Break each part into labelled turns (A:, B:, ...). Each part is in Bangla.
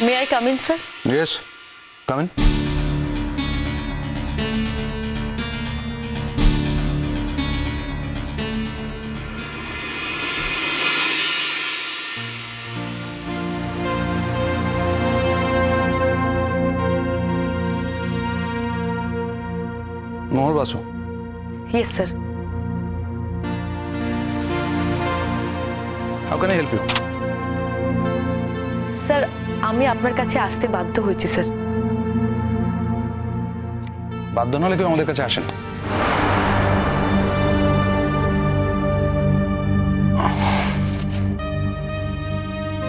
A: May I come in, sir?
B: Yes, come in. Noor Basu,
A: Yes, sir.
B: how can I help you?
A: Sir আমি আপনার কাছে আসতে বাধ্য হয়েছি স্যার।
B: বাধ্য না হলে কেউ আমাদের কাছে আসেন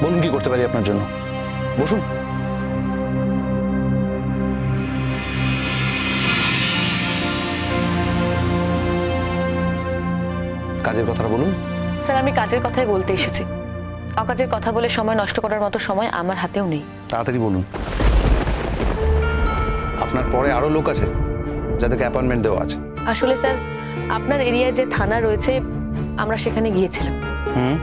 B: বলুন কি করতে পারি আপনার জন্য? বসুন। কাজের কথাটা বলুন।
A: স্যার আমি কাজের কথাই বলতে এসেছি। অকাজের কথা বলে সময় নষ্ট করার মতো সময় আমার হাতেও নেই।
B: তাড়াতাড়ি বলুন। আপনার পরে আরও লোক আছে যাদেরকে অ্যাপয়েন্টমেন্ট দেওয়া আছে।
A: আসলে স্যার আপনার এরিয়ায় যে থানা রয়েছে আমরা সেখানে গিয়েছিলাম।
B: হুম?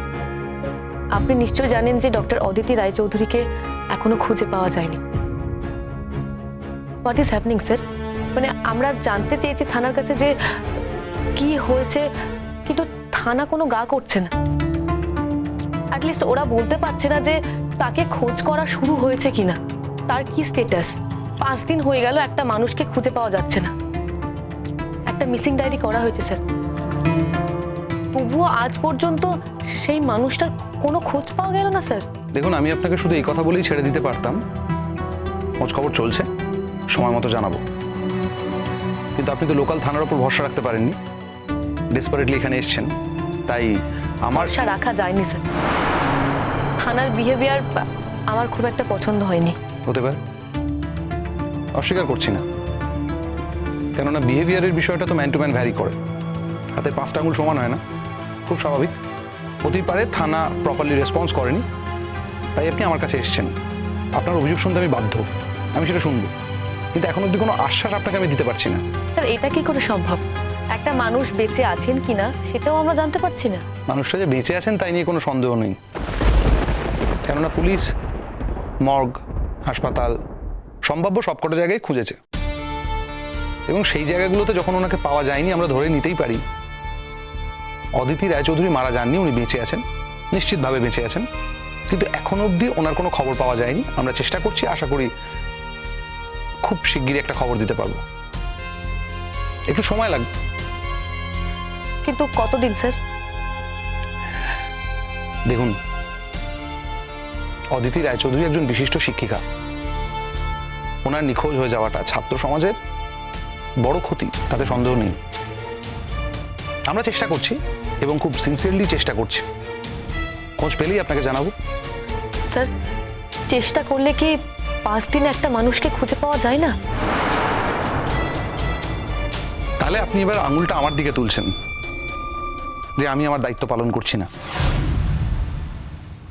A: আপনি নিশ্চয় জানেন যে ডক্টর অদিতি রায়চৌধুরীকে এখনও খুঁজে পাওয়া যায়নি। হোয়াট ইজ হ্যাপনিং স্যার মানে আমরা জানতে চেয়েছি থানার কাছে যে কি হয়েছে কিন্তু থানা কোনো গা করছে না। অ্যাটলিস্ট ওরা বলতে পারছে না যে তাকে খোঁজ করা শুরু হয়েছে কিনা। তার কি স্টেটাস পাঁচ দিন হয়ে গেল, একটা মানুষকে খুঁজে পাওয়া যাচ্ছে না। একটা মিসিং ডায়েরি করা হয়েছে স্যার তবুও আজ পর্যন্ত সেই মানুষটার কোনো খোঁজ পাওয়া গেল না স্যার
B: দেখুন, আমি আপনাকে শুধু এই কথা বলেই ছেড়ে দিতে পারতাম। খোঁজ খবর চলছে, সময় মতো জানাব। কিন্তু আপনি তো লোকাল থানার উপর ভরসা রাখতে পারেননি। ডেসপারেটলি এখানে এসছেন। তাই আমার
A: ভরসা রাখা যায়নি স্যার। থানার বিহেভিয়ার আমার খুব একটা পছন্দ হয়নি।
B: হতে পারে। অস্বীকার করছি না। কেননা বিহেভিয়ারের বিষয়টা তো ম্যান টু ম্যান ভ্যারি করে। হাতে পাঁচটা আঙুল সমান হয় না। খুব স্বাভাবিক। হতেই পারে থানা প্রপারলি রেসপন্স করেনি। তাই আপনি আমার কাছে এসেছেন। আপনার অভিযোগ শুনতে আমি বাধ্য। আমি সেটা শুনব। কিন্তু এখন অব্দি কোনো আশ্বাস আপনাকে আমি দিতে পারছি না।
A: স্যার এটা কি করে সম্ভব? একটা মানুষ বেঁচে আছেন কিনা সেটাও আমরা জানতে পারছি না।
B: মানুষটা যে বেঁচে আছেন তাই নিয়ে কোনো সন্দেহ নেই। কেননা পুলিশ, মর্গ, হাসপাতাল সম্ভাব্য সবকটা জায়গায় খুঁজেছে। এবং সেই জায়গাগুলোতে যখন ওনাকে পাওয়া যায়নি, আমরা ধরে নিতেই পারি। অদিতি রায়চৌধুরী মারা যাননি, উনি বেঁচে আছেন, নিশ্চিতভাবে বেঁচে আছেন। কিন্তু এখন অবধি ওনার কোনো খবর পাওয়া যায়নি। আমরা চেষ্টা করছি, আশা করি খুব শিগগিরই একটা খবর দিতে পারব। একটু সময় লাগবে।
A: কিন্তু কতদিন স্যার?
B: দেখুন অদিতি রায়চৌধুরী একজন বিশিষ্ট শিক্ষিকা। ওনার নিখোঁজ হয়ে যাওয়াটা ছাত্র সমাজের বড় ক্ষতি তাতে সন্দেহ নেই। আমরা চেষ্টা করছি এবং খুব সিনসিয়ারলি চেষ্টা করছি। খোঁজ পেলেই আপনাকে জানাব।
A: স্যার চেষ্টা করলে কি পাঁচ দিনে একটা মানুষকে খুঁজে পাওয়া যায় না?
B: তাহলে আপনি এবার আঙুলটা আমার দিকে তুলছেন। যে আমি আমার দায়িত্ব পালন করছি না।